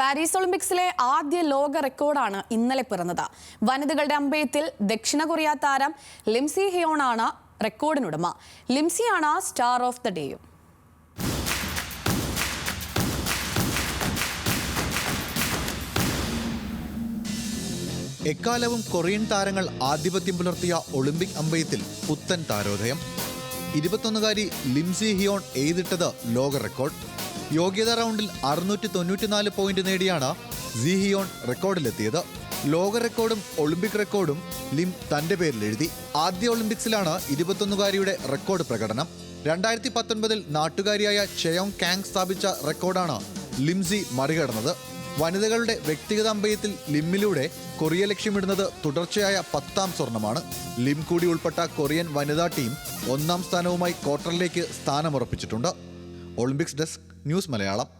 Paris ഒളിമ്പിക്സിലെ ആദ്യ ലോക റെക്കോർഡാണ് ഇന്നലെ പിറന്നത്. വനിതകളുടെ അമ്പയത്തിൽ ദക്ഷിണ കൊറിയ താരം ലിംസി ഹിയോണാണ് റെക്കോർഡിനുടമ. ലിംസിയാണ് സ്റ്റാർ ഓഫ് ദ ഡേയും. എക്കാലവും കൊറിയൻ താരങ്ങൾ ആധിപത്യം പുലർത്തിയ ഒളിമ്പിക് അമ്പയത്തിൽ പുത്തൻ താരോദയം. ഇരുപത്തൊന്നുകാരി ലിംസി ഹിയോൺ എഴുതിട്ടത് ലോക റെക്കോർഡ്. യോഗ്യതാ റൗണ്ടിൽ അറുന്നൂറ്റി തൊണ്ണൂറ്റിനാല് പോയിന്റ് നേടിയാണ് സിഹിയോൺ റെക്കോർഡിലെത്തിയത്. ലോക റെക്കോർഡും ഒളിമ്പിക് റെക്കോർഡും ലിം തന്റെ പേരിൽ എഴുതി. ആദ്യ ഒളിമ്പിക്സിലാണ് ഇരുപത്തൊന്നുകാരിയുടെ റെക്കോർഡ് പ്രകടനം. രണ്ടായിരത്തി പത്തൊൻപതിൽ നാട്ടുകാരിയായ ചെയോങ് കാങ് സ്ഥാപിച്ച റെക്കോർഡാണ് ലിംസി മറികടന്നത്. വനിതകളുടെ വ്യക്തിഗത അമ്പയത്തിൽ ലിമ്മിലൂടെ കൊറിയ ലക്ഷ്യമിടുന്നത് തുടർച്ചയായ പത്താം സ്വർണമാണ്. ലിം കൂടി ഉൾപ്പെട്ട കൊറിയൻ വനിതാ ടീം ഒന്നാം സ്ഥാനവുമായി ക്വാർട്ടറിലേക്ക് സ്ഥാനമുറപ്പിച്ചിട്ടുണ്ട്. Olympics desk news Malayalam